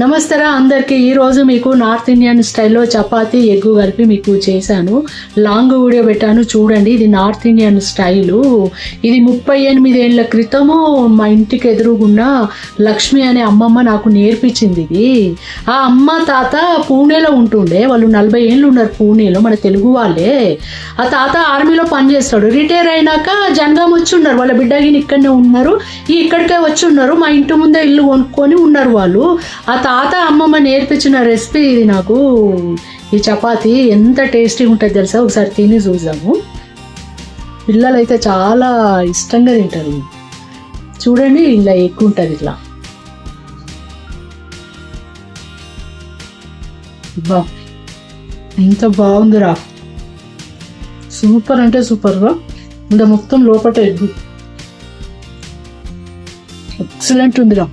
నమస్తరా అందరికీ. ఈరోజు మీకు నార్త్ ఇండియన్ స్టైల్లో చపాతీ ఎగ్గు కలిపి మీకు చేశాను. లాంగ్ వీడియో పెట్టాను చూడండి. ఇది నార్త్ ఇండియన్ స్టైలు. ఇది ముప్పై ఎనిమిది ఏళ్ళ క్రితము మా ఇంటికి ఎదురుగున్న లక్ష్మి అనే అమ్మమ్మ నాకు నేర్పించింది ఇది. ఆ అమ్మ తాత పూణేలో ఉంటుండే. వాళ్ళు నలభై ఏళ్ళు ఉన్నారు పూణేలో మన తెలుగు వాళ్ళే. ఆ తాత ఆర్మీలో పనిచేస్తాడు. రిటైర్ అయినాక జనగాం వచ్చి ఉన్నారు. వాళ్ళ బిడ్డగిని ఇక్కడనే ఉన్నారు. ఈ ఇక్కడికే వచ్చి ఉన్నారు. మా ఇంటి ముందే ఇల్లు కొనుక్కొని ఉన్నారు వాళ్ళు. ఆ తాత అమ్మమ్మ నేర్పించిన రెసిపీ ఇది నాకు. ఈ చపాతి ఎంత టేస్టీగా ఉంటుంది తెలుసా? ఒకసారి తిని చూద్దాము. పిల్లలు అయితే చాలా ఇష్టంగా తింటారు. చూడండి ఇలా ఎక్కువ ఉంటుంది ఇట్లా. బా ఎంత బాగుందిరా. సూపర్ అంటే సూపర్గా. ఇంకా మొత్తం లోపల ఎగ్గు ఎక్సలెంట్ ఉందిరా.